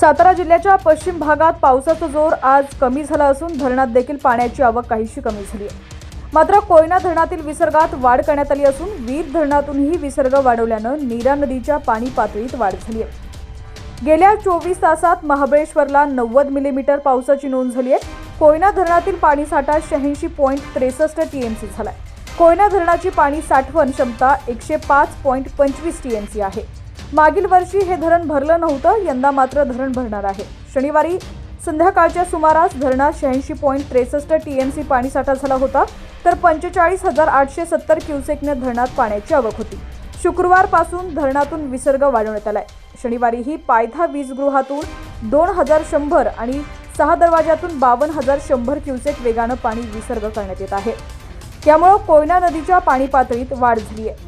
सातारा जिल्ह्याच्या पश्चिम भागात पावसाचा जोर आज कमी झाला असून धरणात देखील पाण्याची आवक काहीशी कमी झाली आहे. मात्र कोयना धरणातील विसर्गात वाढ करण्यात आली असून वीर धरणातूनही विसर्ग वाढवल्यानं नीरा नदीच्या पाणी पातळीत वाढ झाली आहे. गेल्या चोवीस तासात महाबळेश्वरला नव्वद मिलीमीटर पावसाची नोंद झाली आहे. कोयना धरणातील पाणीसाठा शहाऐंशी पॉईंट त्रेसष्ट टी एन सी झाला आहे कोयना धरणाची पाणी साठवण क्षमता एकशे पाच पॉईंट पंचवीस टी एन सी आहे. मागील वर्षी हे धरण भरलं नव्हतं यंदा मात्र धरण भरणार आहे. शनिवारी संध्याकाळच्या सुमारास धरणात शहाऐंशी पॉईंट त्रेसष्ट टीएमसी पाणीसाठा झाला होता तर पंचेचाळीस हजार आठशे सत्तर क्युसेकने धरणात पाण्याची आवक होती. शुक्रवारपासून धरणातून विसर्ग वाढवण्यात आलाय. शनिवारीही पायथा वीजगृहातून दोन हजार शंभर आणि सहा दरवाजातून बावन्न हजार शंभर क्युसेक वेगानं पाणी विसर्ग करण्यात येत आहे. त्यामुळं कोयना नदीच्या पाणी पातळीत वाढ झाली आहे